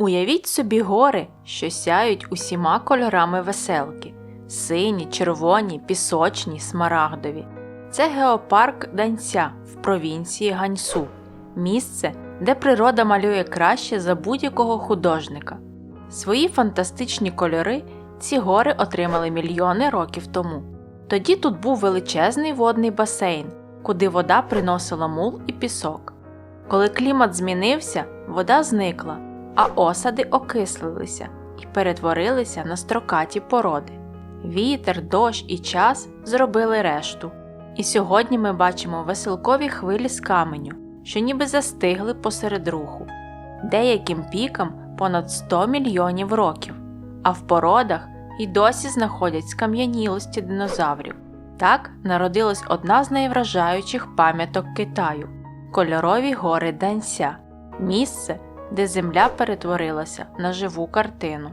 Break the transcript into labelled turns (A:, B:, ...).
A: Уявіть собі гори, що сяють усіма кольорами веселки: сині, червоні, пісочні, смарагдові. Це геопарк Данця в провінції Ганьсу, місце, де природа малює краще за будь-якого художника. Свої фантастичні кольори ці гори отримали мільйони років тому. Тоді тут був величезний водний басейн, куди вода приносила мул і пісок. Коли клімат змінився, вода зникла, а осади окислилися і перетворилися на строкаті породи. Вітер, дощ і час зробили решту. І сьогодні ми бачимо веселкові хвилі з каменю, що ніби застигли посеред руху. Деяким пікам понад 100 мільйонів років, а в породах й досі знаходять скам'янілості динозаврів. Так народилась одна з найвражаючих пам'яток Китаю кольорові гори Данься, місце, де земля перетворилася на живу картину.